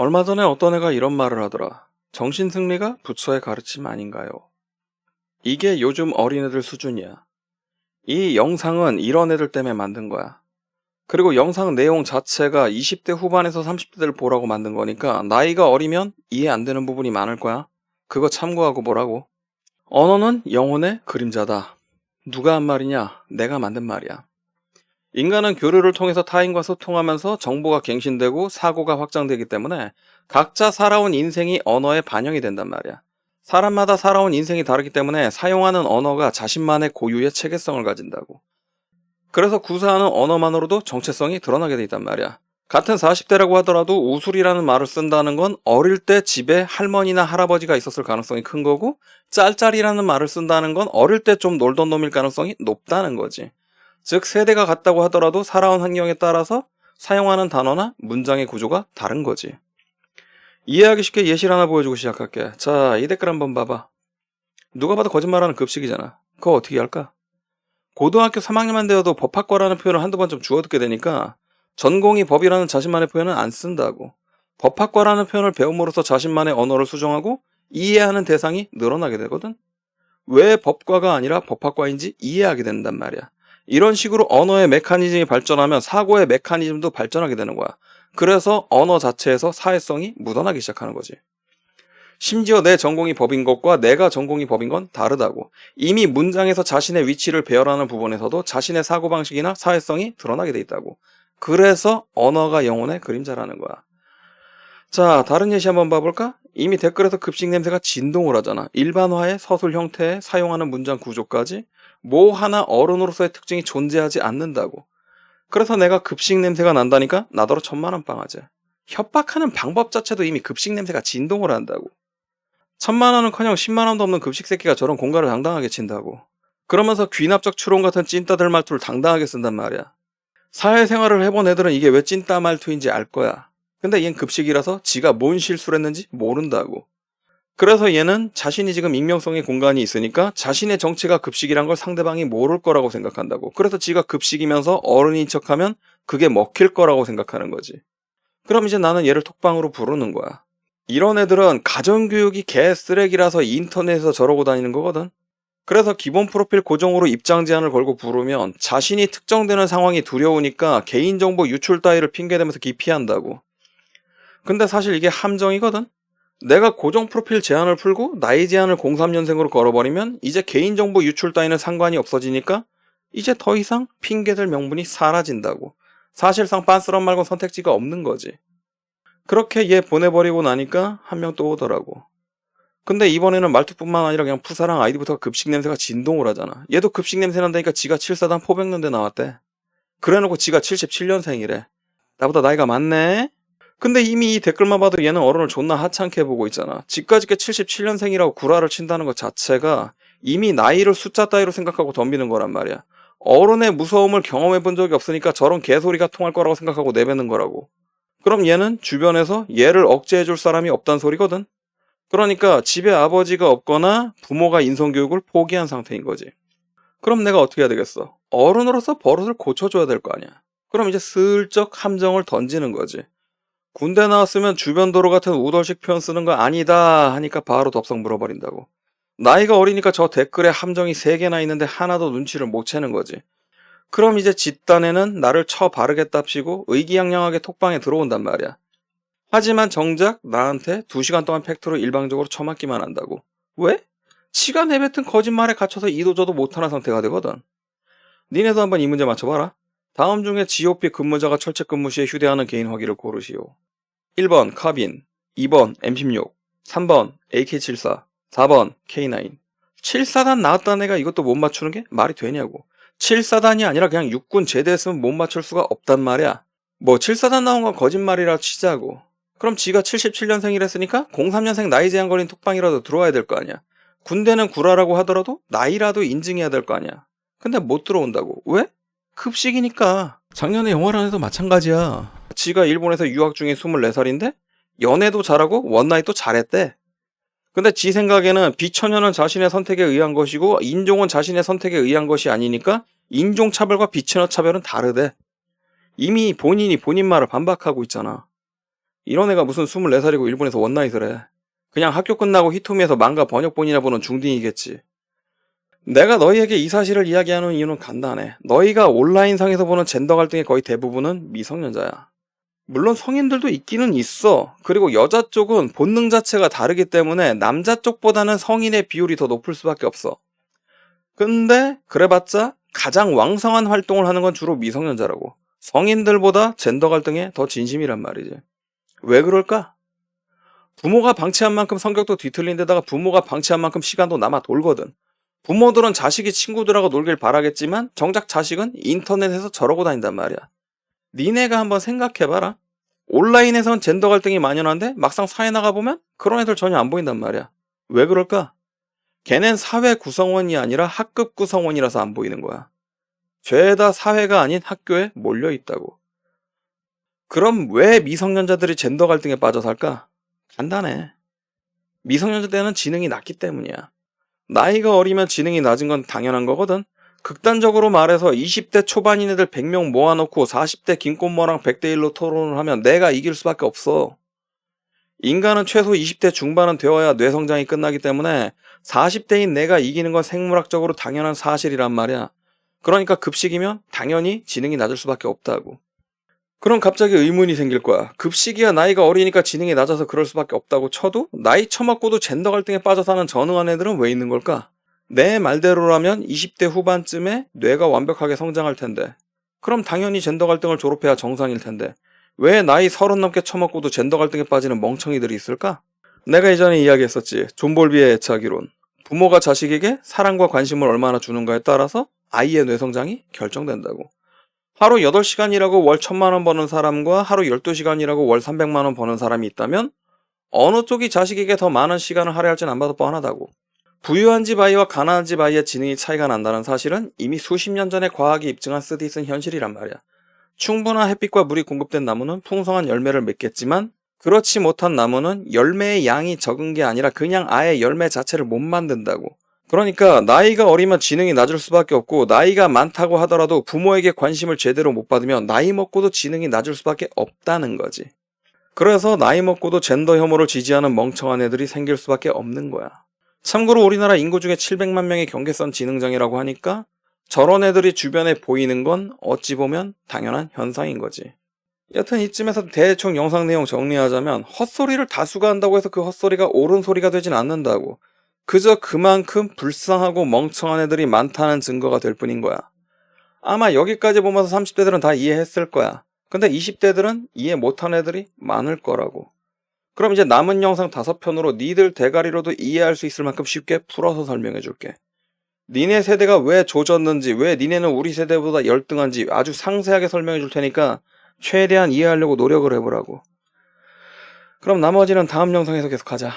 얼마 전에 어떤 애가 이런 말을 하더라. 정신승리가 부처의 가르침 아닌가요? 이게 요즘 어린애들 수준이야. 이 영상은 이런 애들 때문에 만든 거야. 그리고 영상 내용 자체가 20대 후반에서 30대들 보라고 만든 거니까 나이가 어리면 이해 안 되는 부분이 많을 거야. 그거 참고하고 보라고. 언어는 영혼의 그림자다. 누가 한 말이냐? 내가 만든 말이야. 인간은 교류를 통해서 타인과 소통하면서 정보가 갱신되고 사고가 확장되기 때문에 각자 살아온 인생이 언어에 반영이 된단 말이야. 사람마다 살아온 인생이 다르기 때문에 사용하는 언어가 자신만의 고유의 체계성을 가진다고. 그래서 구사하는 언어만으로도 정체성이 드러나게 돼 있단 말이야. 같은 40대라고 하더라도 우술이라는 말을 쓴다는 건 어릴 때 집에 할머니나 할아버지가 있었을 가능성이 큰 거고 짤짤이라는 말을 쓴다는 건 어릴 때 좀 놀던 놈일 가능성이 높다는 거지. 즉 세대가 같다고 하더라도 살아온 환경에 따라서 사용하는 단어나 문장의 구조가 다른 거지. 이해하기 쉽게 예시를 하나 보여주고 시작할게. 자, 이 댓글 한번 봐봐. 누가 봐도 거짓말하는 급식이잖아. 그거 어떻게 할까? 고등학교 3학년만 되어도 법학과라는 표현을 한두 번좀 주워 듣게 되니까 전공이 법이라는 자신만의 표현은 안 쓴다고. 법학과라는 표현을 배움으로써 자신만의 언어를 수정하고 이해하는 대상이 늘어나게 되거든. 왜 법과가 아니라 법학과인지 이해하게 된단 말이야. 이런 식으로 언어의 메커니즘이 발전하면 사고의 메커니즘도 발전하게 되는 거야. 그래서 언어 자체에서 사회성이 묻어나기 시작하는 거지. 심지어 내 전공이 법인 것과 내가 전공이 법인 건 다르다고. 이미 문장에서 자신의 위치를 배열하는 부분에서도 자신의 사고방식이나 사회성이 드러나게 돼 있다고. 그래서 언어가 영혼의 그림자라는 거야. 자, 다른 예시 한번 봐볼까? 이미 댓글에서 급식 냄새가 진동을 하잖아. 일반화의 서술 형태에 사용하는 문장 구조까지 뭐 하나 어른으로서의 특징이 존재하지 않는다고. 그래서 내가 급식 냄새가 난다니까 나더러 천만원 빵하지. 협박하는 방법 자체도 이미 급식 냄새가 진동을 한다고. 천만원은커녕 십만원도 없는 급식 새끼가 저런 공갈을 당당하게 친다고. 그러면서 귀납적 추론 같은 찐따들 말투를 당당하게 쓴단 말이야. 사회생활을 해본 애들은 이게 왜 찐따 말투인지 알 거야. 근데 얜 급식이라서 지가 뭔 실수를 했는지 모른다고. 그래서 얘는 자신이 지금 익명성의 공간이 있으니까 자신의 정체가 급식이란 걸 상대방이 모를 거라고 생각한다고. 그래서 지가 급식이면서 어른인 척하면 그게 먹힐 거라고 생각하는 거지. 그럼 이제 나는 얘를 톡방으로 부르는 거야. 이런 애들은 가정교육이 개 쓰레기라서 인터넷에서 저러고 다니는 거거든. 그래서 기본 프로필 고정으로 입장 제한을 걸고 부르면 자신이 특정되는 상황이 두려우니까 개인정보 유출 따위를 핑계대면서 기피한다고. 근데 사실 이게 함정이거든. 내가 고정 프로필 제한을 풀고 나이 제한을 03년생으로 걸어버리면 이제 개인정보 유출 따위는 상관이 없어지니까 이제 더 이상 핑계될 명분이 사라진다고. 사실상 빤스런 말고 선택지가 없는 거지. 그렇게 얘 보내버리고 나니까 한 명 또 오더라고. 근데 이번에는 말투뿐만 아니라 그냥 푸사랑 아이디부터 급식 냄새가 진동을 하잖아. 얘도 급식 냄새 난다니까 지가 7사단 포백년대 나왔대. 그래놓고 지가 77년생이래. 나보다 나이가 많네? 근데 이미 이 댓글만 봐도 얘는 어른을 존나 하찮게 보고 있잖아. 지까지게 77년생이라고 구라를 친다는 것 자체가 이미 나이를 숫자 따위로 생각하고 덤비는 거란 말이야. 어른의 무서움을 경험해 본 적이 없으니까 저런 개소리가 통할 거라고 생각하고 내뱉는 거라고. 그럼 얘는 주변에서 얘를 억제해 줄 사람이 없단 소리거든. 그러니까 집에 아버지가 없거나 부모가 인성교육을 포기한 상태인 거지. 그럼 내가 어떻게 해야 되겠어? 어른으로서 버릇을 고쳐줘야 될 거 아니야. 그럼 이제 슬쩍 함정을 던지는 거지. 군대 나왔으면 주변 도로 같은 우덜식 표현 쓰는 거 아니다 하니까 바로 덥석 물어버린다고. 나이가 어리니까 저 댓글에 함정이 3개나 있는데 하나도 눈치를 못 채는 거지. 그럼 이제 집단에는 나를 쳐 바르겠답시고 의기양양하게 톡방에 들어온단 말이야. 하지만 정작 나한테 2시간 동안 팩트로 일방적으로 처맞기만 한다고. 왜? 치가 내뱉은 거짓말에 갇혀서 이도저도 못하는 상태가 되거든. 니네도 한번 이 문제 맞춰봐라. 다음 중에 GOP 근무자가 철책 근무 시에 휴대하는 개인 화기를 고르시오. 1번 카빈, 2번 M16, 3번 AK74, 4번 K9. 7사단 나왔다는 애가 이것도 못 맞추는 게 말이 되냐고. 7사단이 아니라 그냥 육군 제대했으면 못 맞출 수가 없단 말이야. 뭐 7사단 나온 건 거짓말이라 치자고. 그럼 지가 77년생이랬으니까 03년생 나이 제한 걸린 톡방이라도 들어와야 될 거 아니야. 군대는 구라라고 하더라도 나이라도 인증해야 될 거 아니야. 근데 못 들어온다고. 왜? 급식이니까. 작년에 영화란에도 마찬가지야. 지가 일본에서 유학 중에 24살인데 연애도 잘하고 원나잇도 잘했대. 근데 지 생각에는 비처녀는 자신의 선택에 의한 것이고 인종은 자신의 선택에 의한 것이 아니니까 인종차별과 비처녀 차별은 다르대. 이미 본인이 본인 말을 반박하고 있잖아. 이런 애가 무슨 24살이고 일본에서 원나잇을 해. 그냥 학교 끝나고 히토미에서 망가 번역본이나 보는 중딩이겠지. 내가 너희에게 이 사실을 이야기하는 이유는 간단해. 너희가 온라인상에서 보는 젠더 갈등의 거의 대부분은 미성년자야. 물론 성인들도 있기는 있어. 그리고 여자 쪽은 본능 자체가 다르기 때문에 남자 쪽보다는 성인의 비율이 더 높을 수밖에 없어. 근데 그래봤자 가장 왕성한 활동을 하는 건 주로 미성년자라고. 성인들보다 젠더 갈등에 더 진심이란 말이지. 왜 그럴까? 부모가 방치한 만큼 성격도 뒤틀린 데다가 부모가 방치한 만큼 시간도 남아 돌거든. 부모들은 자식이 친구들하고 놀길 바라겠지만 정작 자식은 인터넷에서 저러고 다닌단 말이야. 니네가 한번 생각해봐라. 온라인에선 젠더 갈등이 만연한데 막상 사회 나가보면 그런 애들 전혀 안 보인단 말이야. 왜 그럴까? 걔넨 사회 구성원이 아니라 학급 구성원이라서 안 보이는 거야. 죄다 사회가 아닌 학교에 몰려 있다고. 그럼 왜 미성년자들이 젠더 갈등에 빠져 살까? 간단해. 미성년자 때는 지능이 낮기 때문이야. 나이가 어리면 지능이 낮은 건 당연한 거거든. 극단적으로 말해서 20대 초반인 애들 100명 모아놓고 40대 김꽃모랑 100대1로 토론을 하면 내가 이길 수밖에 없어. 인간은 최소 20대 중반은 되어야 뇌성장이 끝나기 때문에 40대인 내가 이기는 건 생물학적으로 당연한 사실이란 말이야. 그러니까 급식이면 당연히 지능이 낮을 수밖에 없다고. 그럼 갑자기 의문이 생길 거야. 급식이야 나이가 어리니까 지능이 낮아서 그럴 수밖에 없다고 쳐도 나이 처먹고도 젠더 갈등에 빠져 사는 전능한 애들은 왜 있는 걸까? 내 말대로라면 20대 후반쯤에 뇌가 완벽하게 성장할 텐데. 그럼 당연히 젠더 갈등을 졸업해야 정상일 텐데. 왜 나이 서른 넘게 처먹고도 젠더 갈등에 빠지는 멍청이들이 있을까? 내가 이전에 이야기했었지. 존볼비의 애착이론. 부모가 자식에게 사랑과 관심을 얼마나 주는가에 따라서 아이의 뇌성장이 결정된다고. 하루 8시간 일하고 월 1000만 원 버는 사람과 하루 12시간 일하고 월 300만 원 버는 사람이 있다면 어느 쪽이 자식에게 더 많은 시간을 할애할지는 안 봐도 뻔하다고. 부유한 집 아이와 가난한 집 아이의 지능이 차이가 난다는 사실은 이미 수십 년 전에 과학이 입증한 쓰디쓴 현실이란 말이야. 충분한 햇빛과 물이 공급된 나무는 풍성한 열매를 맺겠지만 그렇지 못한 나무는 열매의 양이 적은 게 아니라 그냥 아예 열매 자체를 못 만든다고. 그러니까 나이가 어리면 지능이 낮을 수밖에 없고 나이가 많다고 하더라도 부모에게 관심을 제대로 못 받으면 나이 먹고도 지능이 낮을 수밖에 없다는 거지. 그래서 나이 먹고도 젠더 혐오를 지지하는 멍청한 애들이 생길 수밖에 없는 거야. 참고로 우리나라 인구 중에 700만 명이 경계선 지능장이라고 하니까 저런 애들이 주변에 보이는 건 어찌 보면 당연한 현상인 거지. 여튼 이쯤에서 대충 영상 내용 정리하자면 헛소리를 다수가 한다고 해서 그 헛소리가 옳은 소리가 되진 않는다고. 그저 그만큼 불쌍하고 멍청한 애들이 많다는 증거가 될 뿐인 거야. 아마 여기까지 보면서 30대들은 다 이해했을 거야. 근데 20대들은 이해 못한 애들이 많을 거라고. 그럼 이제 남은 영상 다섯 편으로 니들 대가리로도 이해할 수 있을 만큼 쉽게 풀어서 설명해 줄게. 니네 세대가 왜 조졌는지, 왜 니네는 우리 세대보다 열등한지 아주 상세하게 설명해 줄 테니까 최대한 이해하려고 노력을 해보라고. 그럼 나머지는 다음 영상에서 계속 하자.